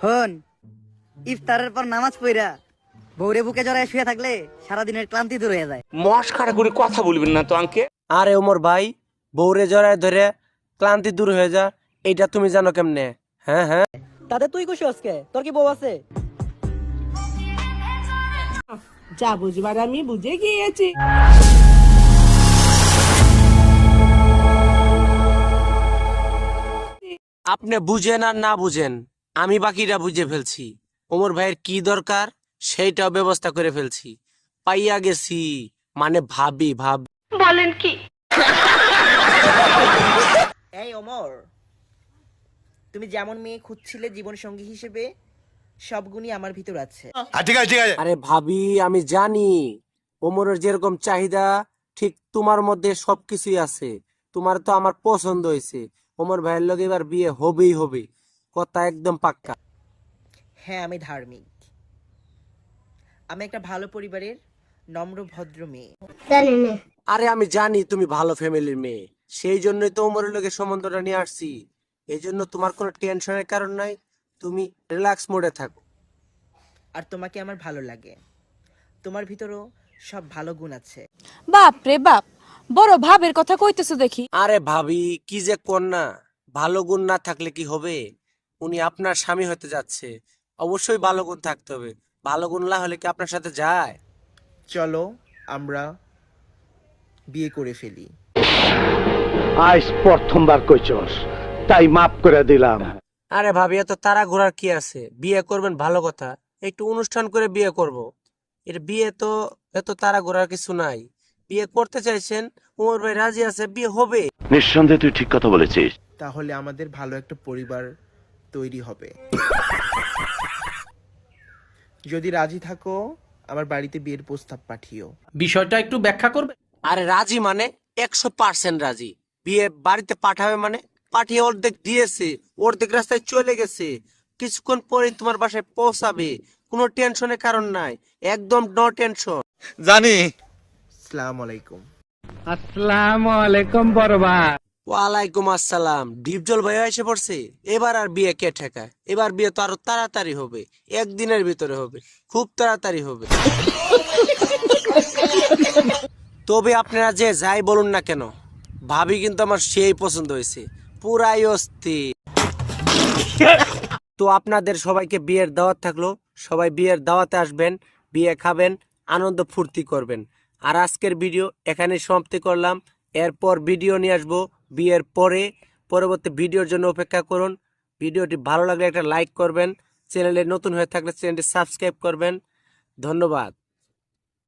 হন ইফতারের পর নামাজ পড়া বৌরে বুকে জড়ায় শুয়ে থাকলে সারাদিনের ক্লান্তি দূর হয়ে যায়। মস্কারা করে কথা বলবেন না তো আঙ্কে আরে ওমর ভাই বউরে জড়ায় ধরে ক্লান্তি দূর হয়ে যা এইটা তুমি জানো কেমনে? হ্যাঁ হ্যাঁ। তাতে তুই খুশি আজকে? তোর কি বউ আছে? যা বুঝবার আমি বুঝে গিয়েছি। আপনি বুঝেন আর না বুঝেন। আমি বাকিটা বুঝে ফেলছি। ওমর ভাইয়ের কি দরকার সেইটাও ব্যবস্থা করে ফেলছি। পাইয়া গেছি মানে ভাবি ভাব বলেন কি? এই ওমর তুমি যেমন মেয়ে খুঁজছিলে জীবন সঙ্গী হিসেবে সব গুণই আমার ভিতর আছে। আরে ভাবি আমি জানি ওমরের যেরকম চাহিদা ঠিক তোমার মধ্যে সবকিছুই আছে। তোমার তো আমার পছন্দ হয়েছে। ওমর ভাইয়ের লগে এবার বিয়ে হবেই হবে। কথা একদম পাক্কা। হ্যাঁ আমি ধার্মিক। আমি একটা ভালো পরিবারের নম্র ভদ্র মেয়ে। আরে আমি জানি তুমি ভালো ফ্যামিলির মেয়ে। সেই জন্যই তো ওমরের লগে সম্বন্ধটা নিয়ে আসছি। এই জন্য তোমার কোনো টেনশনের কারণ নাই। তুমি রিল্যাক্স মোডে থাকো। আর তোমাকে আমার ভালো লাগে। তোমার ভিতরও সব ভালো গুণ আছে। বাপ রে বাপ বড় ভাবের কথা কইতেছো দেখি। আরে ভাবি কি যে কন্যা। ভালো গুণ না থাকলে কি হবে? উনি আপনার স্বামী হতে যাচ্ছে। অবশ্যই ভালো গুণ থাকতে হবে। ভালো গুণ না হলে কি আপনার সাথে যায়? চলো আমরা বিয়ে করে ফেলি। আজ প্রথমবার কইছস তাই মাফ করে দিলাম। আরে ভাবি এত তারা ঘোরার কি আছে? বিয়ে করবেন ভালো কথা। একটু অনুষ্ঠান করে বিয়ে করব। এর বিয়ে তো এত তারা ঘোরার কিছু নাই। বিয়ে করতে চাইছেন উমর ভাই রাজি আছে বিয়ে হবে। নিঃসন্দেহে তুই ঠিক কথা বলেছিস। তাহলে আমাদের ভালো একটা পরিবার তৈরি হবে। যদি রাজি থাকো আমার বাড়িতে বিয়ের প্রস্তাব পাঠিও। বিষয়টা একটু ব্যাখ্যা করবে? আরে রাজি মানে একশো পার্সেন্ট রাজি। বিয়ে বাড়িতে পাঠাবে মানে পাঠিয়ে অর্ধেক দিয়েছে অর্ধেক রাস্তায় চলে গেছে। কিছুক্ষণ পরে তোমার বাসায় পৌঁছাবে। কোনো টেনশনের কারণ নাই একদম নো টেনশন সালাম আলাইকুম। ওয়ালাইকুম আসসালাম। ডিপজল ভাইয়া এসে পড়ছে? এবার আর বিয়ে কে ঠেকায়? এবার বিয়ে তো আরও তাড়াতাড়ি হবে। একদিনের ভিতরে হবে। খুব তাড়াতাড়ি হবে। তবে আপনারা যে যাই বলুন না কেন, ভাবি কিন্তু আমার সেই পছন্দ হয়েছে। পুরাই অস্থির। তো আপনাদের সবাইকে বিয়ের দাওয়াত থাকল। সবাই বিয়ের দাওয়াতে আসবেন, বিয়ে খাবেন, আনন্দ ফুর্তি করবেন। আর আজকের ভিডিও এখানে সমাপ্তি করলাম। এরপর ভিডিও নিয়ে আসব বিয়ের পরে পরবর্তী ভিডিওর জন্য অপেক্ষা করুন। ভিডিওটি ভালো লাগলে একটা লাইক করবেন। চ্যানেলে নতুন হয়ে থাকলে চ্যানেলটি সাবস্ক্রাইব করবেন। ধন্যবাদ।